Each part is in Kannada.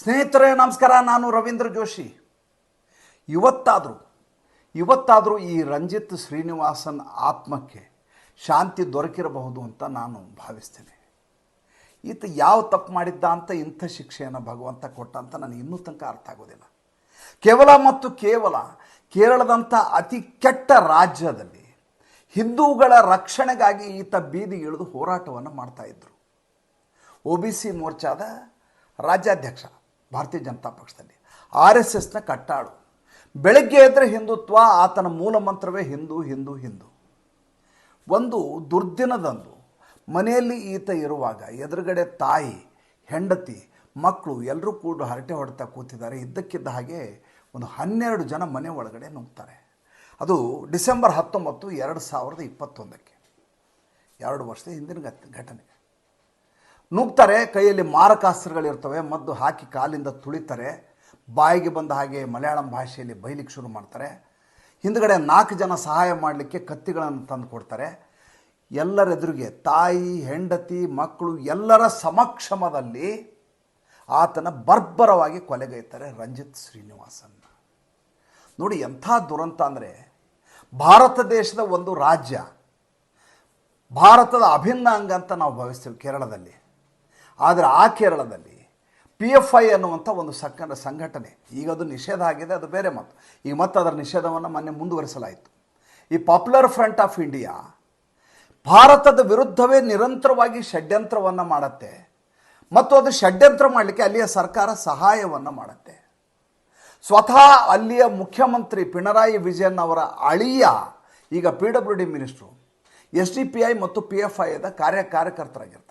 ಸ್ನೇಹಿತರೇ, ನಮಸ್ಕಾರ. ನಾನು ರವೀಂದ್ರ ಜೋಶಿ. ಇವತ್ತಾದರೂ ಇವತ್ತಾದರೂ ಈ ರಂಜಿತ್ ಶ್ರೀನಿವಾಸನ್ ಆತ್ಮಕ್ಕೆ ಶಾಂತಿ ದೊರಕಿರಬಹುದು ಅಂತ ನಾನು ಭಾವಿಸ್ತೇನೆ. ಈತ ಯಾವ ತಪ್ಪು ಮಾಡಿದ್ದ ಅಂತ ಇಂಥ ಶಿಕ್ಷೆಯನ್ನು ಭಗವಂತ ಕೊಟ್ಟ ಅಂತ ನನಗೆ ಇನ್ನೂ ತನಕ ಅರ್ಥ ಆಗೋದಿಲ್ಲ. ಕೇವಲ ಮತ್ತು ಕೇವಲ ಕೇರಳದಂಥ ಅತಿ ಕೆಟ್ಟ ರಾಜ್ಯದಲ್ಲಿ ಹಿಂದೂಗಳ ರಕ್ಷಣೆಗಾಗಿ ಈತ ಬೀದಿ ಇಳಿದು ಹೋರಾಟವನ್ನು ಮಾಡ್ತಾ ಇದ್ದರು ಒ ಬಿ ಸಿ ಮೋರ್ಚಾದ ರಾಜ್ಯಾಧ್ಯಕ್ಷ. ಭಾರತೀಯ ಜನತಾ ಪಕ್ಷದಲ್ಲಿ. ಆರ್ ಎಸ್ ಎಸ್ನ ಕಟ್ಟಾಳು. ಬೆಳಗ್ಗೆ ಎದ್ದರೆ ಹಿಂದುತ್ವ, ಆತನ ಮೂಲ ಮಂತ್ರವೇ ಹಿಂದೂ ಹಿಂದೂ ಹಿಂದೂ. ಒಂದು ದುರ್ದಿನದಂದು ಮನೆಯಲ್ಲಿ ಈತ ಇರುವಾಗ ಎದುರುಗಡೆ ತಾಯಿ, ಹೆಂಡತಿ, ಮಕ್ಕಳು ಎಲ್ಲರೂ ಕೂಡ ಹರಟೆ ಹೊಡೆತಾ ಕೂತಿದ್ದಾರೆ. ಇದ್ದಕ್ಕಿದ್ದ ಹಾಗೆ ಒಂದು ಹನ್ನೆರಡು ಜನ ಮನೆ ಒಳಗಡೆ ನುಗ್ತಾರೆ. ಅದು ಡಿಸೆಂಬರ್ ಹತ್ತೊಂಬತ್ತು, ಎರಡು ಸಾವಿರದ ಇಪ್ಪತ್ತೊಂದಕ್ಕೆ. ಎರಡು ವರ್ಷದ ಹಿಂದಿನ ಘಟನೆ. ನುಗ್ತಾರೆ, ಕೈಯಲ್ಲಿ ಮಾರಕಾಸ್ತ್ರಗಳಿರ್ತವೆ, ಮದ್ದು ಹಾಕಿ ಕಾಲಿಂದ ತುಳಿತಾರೆ, ಬಾಯಿಗೆ ಬಂದ ಹಾಗೆ ಮಲಯಾಳಂ ಭಾಷೆಯಲ್ಲಿ ಬೈಲಿಕ್ಕೆ ಶುರು ಮಾಡ್ತಾರೆ. ಹಿಂದ್ಗಡೆ ನಾಲ್ಕು ಜನ ಸಹಾಯ ಮಾಡಲಿಕ್ಕೆ ಕತ್ತಿಗಳನ್ನು ತಂದು ಕೊಡ್ತಾರೆ. ಎಲ್ಲರೆದುರಿಗೆ ತಾಯಿ, ಹೆಂಡತಿ, ಮಕ್ಕಳು ಎಲ್ಲರ ಸಮಕ್ಷಮದಲ್ಲಿ ಆತನ ಬರ್ಬರವಾಗಿ ಕೊಲೆಗೈತಾರೆ ರಂಜಿತ್ ಶ್ರೀನಿವಾಸನ್. ನೋಡಿ, ಎಂಥ ದುರಂತ ಅಂದರೆ ಭಾರತ ದೇಶದ ಒಂದು ರಾಜ್ಯ, ಭಾರತದ ಅಭಿನ್ನ ಅಂಗ ಅಂತ ನಾವು ಭಾವಿಸ್ತೇವೆ ಕೇರಳದಲ್ಲಿ. ಆದರೆ ಆ ಕೇರಳದಲ್ಲಿ ಪಿ ಎಫ್ ಐ ಅನ್ನುವಂಥ ಒಂದು ಸಕ್ಕ ಸಂಘಟನೆ, ಈಗ ಅದು ನಿಷೇಧ ಆಗಿದೆ, ಅದು ಬೇರೆ ಮಾತು. ಈಗ ಮತ್ತೆ ಅದರ ನಿಷೇಧವನ್ನು ಮೊನ್ನೆ ಮುಂದುವರಿಸಲಾಯಿತು. ಈ ಪಾಪ್ಯುಲರ್ ಫ್ರಂಟ್ ಆಫ್ ಇಂಡಿಯಾ ಭಾರತದ ವಿರುದ್ಧವೇ ನಿರಂತರವಾಗಿ ಷಡ್ಯಂತ್ರವನ್ನು ಮಾಡುತ್ತೆ. ಮತ್ತು ಅದು ಷಡ್ಯಂತ್ರ ಮಾಡಲಿಕ್ಕೆ ಅಲ್ಲಿಯ ಸರ್ಕಾರ ಸಹಾಯವನ್ನು ಮಾಡುತ್ತೆ. ಸ್ವತಃ ಅಲ್ಲಿಯ ಮುಖ್ಯಮಂತ್ರಿ ಪಿಣರಾಯಿ ವಿಜಯನ್ ಅವರ ಅಳಿಯ, ಈಗ P W D minister S D P I ಮತ್ತು ಪಿ ಎಫ್ ಐದ ಕಾರ್ಯ ಕಾರ್ಯಕರ್ತರಾಗಿರ್ತಾರೆ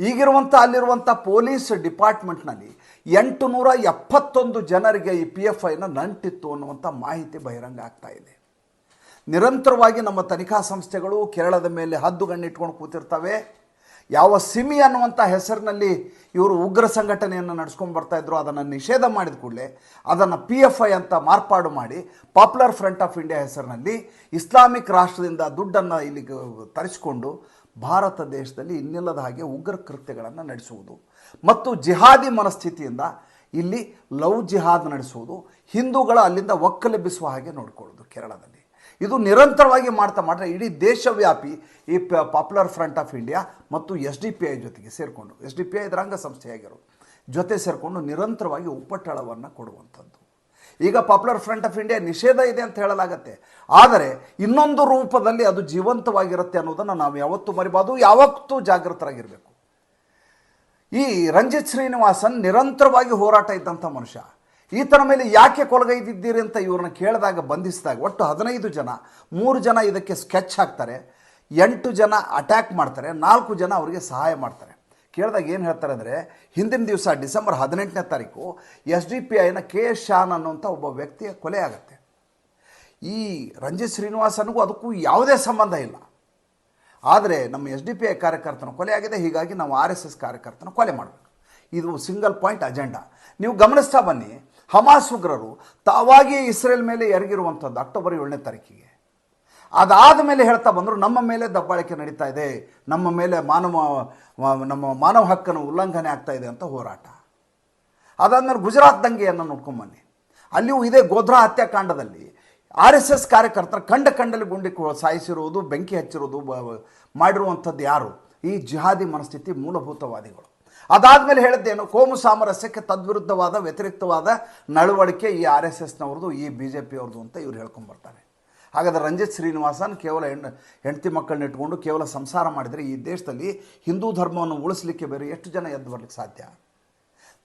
ಈಗಿರುವಂಥ ಅಲ್ಲಿರುವಂಥ ಪೊಲೀಸ್ ಡಿಪಾರ್ಟ್ಮೆಂಟ್ನಲ್ಲಿ ಎಂಟು ನೂರ ಎಪ್ಪತ್ತೊಂದು ಜನರಿಗೆ ಈ ಪಿ ಎಫ್ ಐನ ನಂಟಿತ್ತು ಅನ್ನುವಂಥ ಮಾಹಿತಿ ಬಹಿರಂಗ ಆಗ್ತಾ ಇದೆ. ನಿರಂತರವಾಗಿ ನಮ್ಮ ತನಿಖಾ ಸಂಸ್ಥೆಗಳು ಕೇರಳದ ಮೇಲೆ ಹದ್ದುಗಣ್ಣಿಟ್ಕೊಂಡು ಕೂತಿರ್ತವೆ. ಯಾವ ಸಿಮಿ ಅನ್ನುವಂಥ ಹೆಸರಿನಲ್ಲಿ ಇವರು ಉಗ್ರ ಸಂಘಟನೆಯನ್ನು ನಡ್ಸ್ಕೊಂಡು ಬರ್ತಾ ಇದ್ರು, ಅದನ್ನು ನಿಷೇಧ ಮಾಡಿದ ಕೂಡಲೇ ಅದನ್ನು ಪಿ ಎಫ್ ಐ ಅಂತ ಮಾರ್ಪಾಡು ಮಾಡಿ ಪಾಪ್ಯುಲರ್ ಫ್ರಂಟ್ ಆಫ್ ಇಂಡಿಯಾ ಹೆಸರಿನಲ್ಲಿ ಇಸ್ಲಾಮಿಕ್ ರಾಷ್ಟ್ರದಿಂದ ದುಡ್ಡನ್ನು ಇಲ್ಲಿಗೆ ತರಿಸಿಕೊಂಡು ಭಾರತ ದೇಶದಲ್ಲಿ ಇನ್ನಿಲ್ಲದ ಹಾಗೆ ಉಗ್ರ ಕೃತ್ಯಗಳನ್ನು ನಡೆಸುವುದು. ಮತ್ತು ಜಿಹಾದಿ ಮನಸ್ಥಿತಿಯಿಂದ ಇಲ್ಲಿ ಲವ್ ಜಿಹಾದ್ ನಡೆಸುವುದು. ಹಿಂದೂಗಳ ಅಲ್ಲಿಂದ ಒಕ್ಕಲೆಬ್ಬಿಸುವ ಹಾಗೆ ನೋಡಿಕೊಳ್ಳೋದು ಕೇರಳದಲ್ಲಿ. ಇದು ನಿರಂತರವಾಗಿ ಮಾಡ್ತಾ ಮಾಡ್ರೆ ಇಡೀ ದೇಶವ್ಯಾಪಿ ಈ ಪಾಪ್ಯುಲರ್ ಫ್ರಂಟ್ ಆಫ್ ಇಂಡಿಯಾ ಮತ್ತು ಎಸ್ ಡಿ ಪಿ ಐ ಜೊತೆಗೆ ಸೇರಿಕೊಂಡು ಎಸ್ ಡಿ ಪಿ ಐ ಇದರಂಗ ಸಂಸ್ಥೆಯಾಗಿರೋ ಜೊತೆ ಸೇರಿಕೊಂಡು ನಿರಂತರವಾಗಿ ಉಪಟಳವನ್ನು ಕೊಡುವಂಥದ್ದು. ಈಗ ಪಾಪ್ಯುಲರ್ ಫ್ರಂಟ್ ಆಫ್ ಇಂಡಿಯಾ ನಿಷೇಧ ಇದೆ ಅಂತ ಹೇಳಲಾಗತ್ತೆ. ಆದರೆ ಇನ್ನೊಂದು ರೂಪದಲ್ಲಿ ಅದು ಜೀವಂತವಾಗಿರುತ್ತೆ ಅನ್ನೋದನ್ನು ನಾವು ಯಾವತ್ತೂ ಮರಿಬಾರ್ದು, ಯಾವತ್ತೂ ಜಾಗೃತರಾಗಿರಬೇಕು. ಈ ರಂಜಿತ್ ಶ್ರೀನಿವಾಸನ್ ನಿರಂತರವಾಗಿ ಹೋರಾಟ ಇದ್ದಂಥ ಮನುಷ್ಯ. ಈತನ ಮೇಲೆ ಯಾಕೆ ಕೊಲಗೈದಿದ್ದೀರಿ ಅಂತ ಇವ್ರನ್ನ ಕೇಳಿದಾಗ, ಬಂಧಿಸಿದಾಗ ಒಟ್ಟು ಹದಿನೈದು ಜನ, ಮೂರು ಜನ ಇದಕ್ಕೆ ಸ್ಕೆಚ್ ಹಾಕ್ತಾರೆ, ಎಂಟು ಜನ ಅಟ್ಯಾಕ್ ಮಾಡ್ತಾರೆ, ನಾಲ್ಕು ಜನ ಅವರಿಗೆ ಸಹಾಯ ಮಾಡ್ತಾರೆ. ಕೇಳಿದಾಗ ಏನು ಹೇಳ್ತಾರೆ ಅಂದರೆ ಹಿಂದಿನ ದಿವಸ ಡಿಸೆಂಬರ್ ಹದಿನೆಂಟನೇ ತಾರೀಕು ಎಸ್ ಡಿ ಪಿ ಐನ ಕೆ ಎಸ್ ಶಾನ್ ಅನ್ನುವಂಥ ಒಬ್ಬ ವ್ಯಕ್ತಿಯ ಕೊಲೆ ಆಗುತ್ತೆ. ಈ ರಂಜಿತ್ ಶ್ರೀನಿವಾಸನಿಗೂ ಅದಕ್ಕೂ ಯಾವುದೇ ಸಂಬಂಧ ಇಲ್ಲ. ಆದರೆ ನಮ್ಮ ಎಸ್ ಡಿ ಪಿ ಐ ಕಾರ್ಯಕರ್ತನ ಕೊಲೆ ಆಗಿದೆ, ಹೀಗಾಗಿ ನಾವು ಆರ್ ಎಸ್ ಎಸ್ ಕಾರ್ಯಕರ್ತನ ಕೊಲೆ ಮಾಡಬೇಕು. ಇದು ಸಿಂಗಲ್ ಪಾಯಿಂಟ್ ಅಜೆಂಡಾ. ನೀವು ಗಮನಿಸ್ತಾ ಬನ್ನಿ, ಹಮಾಸ್ ಉಗ್ರರು ತಾವಾಗಿಯೇ ಇಸ್ರೇಲ್ ಮೇಲೆ ಎರಗಿರುವಂಥದ್ದು ಅಕ್ಟೋಬರ್ ಏಳನೇ ತಾರೀಕಿಗೆ. ಅದಾದ ಮೇಲೆ ಹೇಳ್ತಾ ಬಂದರು, ನಮ್ಮ ಮೇಲೆ ದಬ್ಬಾಳಿಕೆ ನಡೀತಾ ಇದೆ, ನಮ್ಮ ಮೇಲೆ ಮಾನವ, ನಮ್ಮ ಮಾನವ ಹಕ್ಕನ್ನು ಉಲ್ಲಂಘನೆ ಆಗ್ತಾ ಇದೆ ಅಂತ ಹೋರಾಟ. ಅದಾದಮೇಲೆ ಗುಜರಾತ್ ದಂಗೆಯನ್ನು ನೋಡ್ಕೊಂಬನ್ನಿ ಅಲ್ಲಿಯೂ ಇದೇ ಗೋಧ್ರಾ ಹತ್ಯಾಕಾಂಡದಲ್ಲಿ ಆರ್ ಎಸ್ ಎಸ್ ಕಾರ್ಯಕರ್ತರ ಕಂಡ ಕಂಡಲ್ಲಿ ಗುಂಡಿ ಸಾಯಿಸಿರುವುದು, ಬೆಂಕಿ ಹಚ್ಚಿರೋದು ಮಾಡಿರುವಂಥದ್ದು ಯಾರು? ಈ ಜಿಹಾದಿ ಮನಸ್ಥಿತಿ ಮೂಲಭೂತವಾದಿಗಳು. ಅದಾದಮೇಲೆ ಹೇಳಿದ್ದೇನು ಕೋಮು ಸಾಮರಸ್ಯಕ್ಕೆ ತದ್ವಿರುದ್ಧವಾದ, ವ್ಯತಿರಿಕ್ತವಾದ ನಡವಳಿಕೆ ಈ ಆರ್ ಎಸ್ ಎಸ್ನವ್ರದ್ದು, ಈ ಬಿ ಜೆ ಪಿಯವ್ರದ್ದು ಅಂತ ಇವ್ರು ಹೇಳ್ಕೊಂಬರ್ತಾರೆ ಹಾಗಾದ್ರೆ ರಂಜಿತ್ ಶ್ರೀನಿವಾಸನ್ ಕೇವಲ ಹೆಣ್ಣು ಹೆಂಡತಿ ಮಕ್ಕಳನ್ನ ಇಟ್ಕೊಂಡು ಕೇವಲ ಸಂಸಾರ ಮಾಡಿದರೆ ಈ ದೇಶದಲ್ಲಿ ಹಿಂದೂ ಧರ್ಮವನ್ನು ಉಳಿಸ್ಲಿಕ್ಕೆ ಬೇರೆ ಎಷ್ಟು ಜನ ಎದ್ದು ಬರಲಿಕ್ಕೆ ಸಾಧ್ಯ?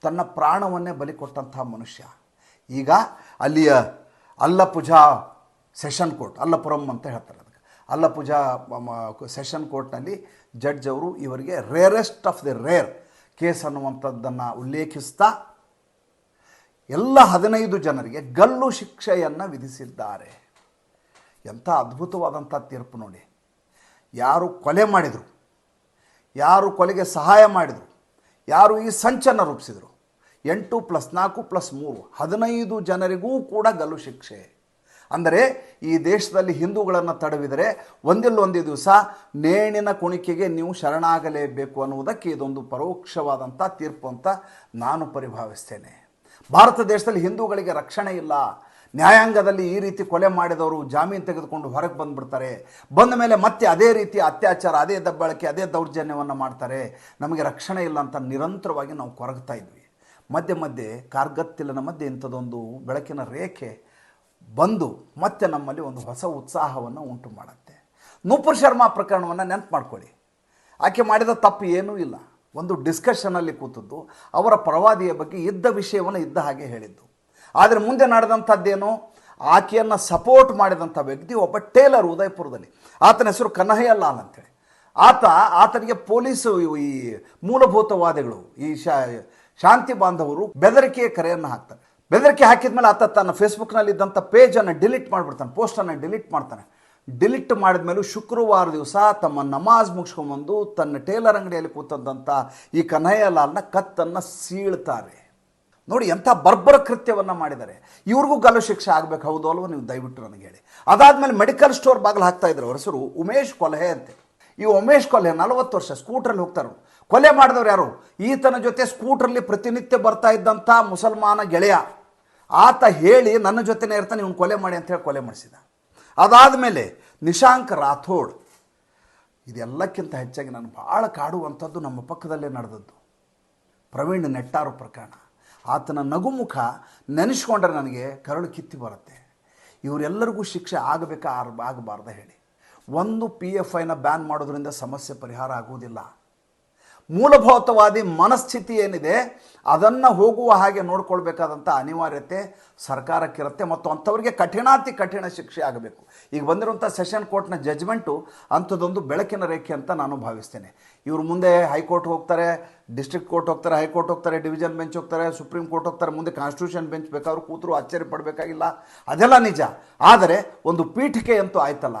ತನ್ನ ಪ್ರಾಣವನ್ನೇ ಬಲಿ ಕೊಟ್ಟಂತಹ ಮನುಷ್ಯ. ಈಗ ಅಲ್ಲಿಯ ಅಲ್ಲಪುಜಾ ಸೆಷನ್ ಕೋರ್ಟ್, ಅಲ್ಲಪುರಂ ಅಂತ ಹೇಳ್ತಾರೆ ಅದಕ್ಕೆ. ಅಲ್ಲಪುಜಾ ಸೆಷನ್ ಕೋರ್ಟ್ನಲ್ಲಿ ಜಡ್ಜ್ ಅವರು ಇವರಿಗೆ rarest of the rare case ಅನ್ನುವಂಥದ್ದನ್ನು ಉಲ್ಲೇಖಿಸ್ತಾ ಎಲ್ಲ ಹದಿನೈದು ಜನರಿಗೆ ಗಲ್ಲು ಶಿಕ್ಷೆಯನ್ನು ವಿಧಿಸಿದ್ದಾರೆ. ಎಂಥ ಅದ್ಭುತವಾದಂಥ ತೀರ್ಪು ನೋಡಿ. ಯಾರು ಕೊಲೆ ಮಾಡಿದರು, ಯಾರು ಕೊಲೆಗೆ ಸಹಾಯ ಮಾಡಿದರು, ಯಾರು ಈ ಸಂಚನ್ನು ರೂಪಿಸಿದರು. ಎಂಟು ಪ್ಲಸ್ ನಾಲ್ಕು ಪ್ಲಸ್ ಮೂರು, ಹದಿನೈದು ಜನರಿಗೂ ಕೂಡ ಗಲ್ಲು ಶಿಕ್ಷೆ. ಅಂದರೆ ಈ ದೇಶದಲ್ಲಿ ಹಿಂದೂಗಳನ್ನು ತಡವಿದರೆ ಒಂದಿಲ್ಲ ಒಂದು ದಿವಸ ನೇಣಿನ ಕುಣಿಕೆಗೆ ನೀವು ಶರಣಾಗಲೇಬೇಕು ಅನ್ನುವುದಕ್ಕೆ ಇದೊಂದು ಪರೋಕ್ಷವಾದಂಥ ತೀರ್ಪು ಅಂತ ನಾನು ಪರಿಭಾವಿಸ್ತೇನೆ. ಭಾರತ ದೇಶದಲ್ಲಿ ಹಿಂದೂಗಳಿಗೆ ರಕ್ಷಣೆ ಇಲ್ಲ. ನ್ಯಾಯಾಂಗದಲ್ಲಿ ಈ ರೀತಿ ಕೊಲೆ ಮಾಡಿದವರು ಜಾಮೀನು ತೆಗೆದುಕೊಂಡು ಹೊರಗೆ ಬಂದುಬಿಡ್ತಾರೆ. ಬಂದ ಮೇಲೆ ಮತ್ತೆ ಅದೇ ರೀತಿ ಅತ್ಯಾಚಾರ, ಅದೇ ದಬ್ಬಾಳಿಕೆ, ಅದೇ ದೌರ್ಜನ್ಯವನ್ನು ಮಾಡ್ತಾರೆ. ನಮಗೆ ರಕ್ಷಣೆ ಇಲ್ಲ ಅಂತ ನಿರಂತರವಾಗಿ ನಾವು ಕೊರಗ್ತಾ ಇದ್ವಿ. ಮಧ್ಯೆ ಮಧ್ಯೆ ಕಾರ್ಗತ್ತಿಲನ ಮಧ್ಯೆ ಇಂಥದ್ದೊಂದು ಬೆಳಕಿನ ರೇಖೆ ಬಂದು ಮತ್ತೆ ನಮ್ಮಲ್ಲಿ ಒಂದು ಹೊಸ ಉತ್ಸಾಹವನ್ನು ಉಂಟು ಮಾಡುತ್ತೆ. ನೂಪುರ್ ಶರ್ಮಾ ಪ್ರಕರಣವನ್ನು ನೆನಪು ಮಾಡ್ಕೊಳ್ಳಿ. ಆಕೆ ಮಾಡಿದ ತಪ್ಪು ಏನೂ ಇಲ್ಲ. ಒಂದು ಡಿಸ್ಕಷನಲ್ಲಿ ಕೂತದ್ದು, ಅವರ ಪ್ರವಾದಿಯ ಬಗ್ಗೆ ಇದ್ದ ವಿಷಯವನ್ನು ಇದ್ದ ಹಾಗೆ ಹೇಳಿದ್ದು. ಆದರೆ ಮುಂದೆ ನಡೆದಂಥದ್ದೇನು? ಆಕೆಯನ್ನು ಸಪೋರ್ಟ್ ಮಾಡಿದಂಥ ವ್ಯಕ್ತಿ ಒಬ್ಬ ಟೇಲರ್ ಉದಯಪುರದಲ್ಲಿ. ಆತನ ಹೆಸರು ಕನ್ನಯ್ಯ ಲಾಲ್ ಅಂತೇಳಿ. ಆತ, ಆತನಿಗೆ ಪೊಲೀಸು ಈ ಮೂಲಭೂತವಾದಿಗಳು, ಈ ಶಾ, ಶಾಂತಿ ಬಾಂಧವರು ಬೆದರಿಕೆಯ ಕರೆಯನ್ನು ಹಾಕ್ತಾರೆ. ಬೆದರಿಕೆ ಹಾಕಿದ ಮೇಲೆ ಆತ ತನ್ನ ಫೇಸ್ಬುಕ್ನಲ್ಲಿ ಇದ್ದಂಥ ಪೇಜನ್ನು ಡಿಲೀಟ್ ಮಾಡಿಬಿಡ್ತಾನೆ ಪೋಸ್ಟನ್ನು ಡಿಲೀಟ್ ಮಾಡ್ತಾನೆ. ಡಿಲೀಟ್ ಮಾಡಿದ್ಮೇಲೂ ಶುಕ್ರವಾರ ದಿವಸ ತಮ್ಮ ನಮಾಜ್ ಮುಗಿಸ್ಕೊಂಬಂದು ತನ್ನ ಟೇಲರ್ ಅಂಗಡಿಯಲ್ಲಿ ಕೂತಂಥ ಈ ಕನ್ನಯ್ಯ ಲಾಲ್ನ ಕತ್ತನ್ನು ಸೀಳ್ತಾರೆ. ನೋಡಿ ಎಂಥ ಬರ್ಬರ ಕೃತ್ಯವನ್ನು ಮಾಡಿದ್ದಾರೆ. ಇವ್ರಿಗೂ ಗಲ್ಲು ಶಿಕ್ಷೆ ಆಗಬೇಕು, ಹೌದು ಅಲ್ವೋ? ನೀವು ದಯವಿಟ್ಟು ನನಗೆ ಹೇಳಿ. ಅದಾದಮೇಲೆ ಮೆಡಿಕಲ್ ಸ್ಟೋರ್ ಬಾಗಿಲು ಹಾಕ್ತಾ ಇದ್ರು ಅವ್ರ. ಉಮೇಶ್ ಕೊಲ್ಹೆ ಅಂತೆ. ಈ ಉಮೇಶ್ ಕೊಲೆ ನಲವತ್ತು ವರ್ಷ ಸ್ಕೂಟ್ರಲ್ಲಿ ಹೋಗ್ತಾರೆ ಕೊಲೆ ಮಾಡಿದವ್ರು ಯಾರು? ಈತನ ಜೊತೆ ಸ್ಕೂಟ್ರಲ್ಲಿ ಪ್ರತಿನಿತ್ಯ ಬರ್ತಾ ಇದ್ದಂಥ ಮುಸಲ್ಮಾನ ಗೆಳೆಯ. ಆತ ಹೇಳಿ, ನನ್ನ ಜೊತೆನೇ ಇರ್ತಾನೆ, ಇವ್ನು ಕೊಲೆ ಮಾಡಿ ಅಂತ ಹೇಳಿ ಕೊಲೆ ಮಾಡಿಸಿದ. ಅದಾದಮೇಲೆ ನಿಶಾಂಕ್ ರಾಥೋಡ್. ಇದೆಲ್ಲಕ್ಕಿಂತ ಹೆಚ್ಚಾಗಿ ನಾನು ಭಾಳ ಕಾಡುವಂಥದ್ದು ನಮ್ಮ ಪಕ್ಕದಲ್ಲೇ ನಡೆದದ್ದು. ಪ್ರವೀಣ್ ನೆಟ್ಟಾರು ಪ್ರಕರಣ. ಆತನ ನಗುಮುಖ ನೆನೆಸ್ಕೊಂಡ್ರೆ ನನಗೆ ಕರಳು ಕಿತ್ತಿ ಬರುತ್ತೆ. ಇವರೆಲ್ಲರಿಗೂ ಶಿಕ್ಷೆ ಆಗಬೇಕಾ ಆಗಬಾರ್ದ ಹೇಳಿ. ಒಂದು ಪಿ ಎಫ್ ಐನ ಬ್ಯಾನ್ ಮಾಡೋದ್ರಿಂದ ಸಮಸ್ಯೆ ಪರಿಹಾರ ಆಗುವುದಿಲ್ಲ. ಮೂಲಭೂತವಾದಿ ಮನಸ್ಥಿತಿ ಏನಿದೆ, ಅದನ್ನು ಹೋಗುವ ಹಾಗೆ ನೋಡ್ಕೊಳ್ಬೇಕಾದಂಥ ಅನಿವಾರ್ಯತೆ ಸರ್ಕಾರಕ್ಕಿರುತ್ತೆ ಮತ್ತು ಅಂಥವ್ರಿಗೆ ಕಠಿಣಾತಿ ಕಠಿಣ ಶಿಕ್ಷೆ ಆಗಬೇಕು. ಈಗ ಬಂದಿರುವಂಥ ಸೆಷನ್ ಕೋರ್ಟ್ನ ಜಜ್ಮೆಂಟು ಅಂಥದ್ದೊಂದು ಬೆಳಕಿನ ರೇಖೆ ಅಂತ ನಾನು ಭಾವಿಸ್ತೇನೆ. ಇವರು ಮುಂದೆ ಹೈಕೋರ್ಟ್ ಹೋಗ್ತಾರೆ, ಡಿಸ್ಟ್ರಿಕ್ಟ್ ಕೋರ್ಟ್ ಹೋಗ್ತಾರೆ, ಹೈಕೋರ್ಟ್ ಹೋಗ್ತಾರೆ ಡಿವಿಷನ್ ಬೆಂಚ್ ಹೋಗ್ತಾರೆ, ಸುಪ್ರೀಂ ಕೋರ್ಟ್ ಹೋಗ್ತಾರೆ, ಮುಂದೆ ಕಾನ್ಸ್ಟಿಟ್ಯೂಷನ್ ಬೆಂಚ್ ಬೇಕಾದ್ರೂ ಕೂತರು ಆಶ್ಚರ್ಯ ಪಡಬೇಕಾಗಿಲ್ಲ ಅದೆಲ್ಲ ನಿಜ. ಆದರೆ ಒಂದು ಪೀಠಿಕೆ ಅಂತೂ ಆಯ್ತಲ್ಲ.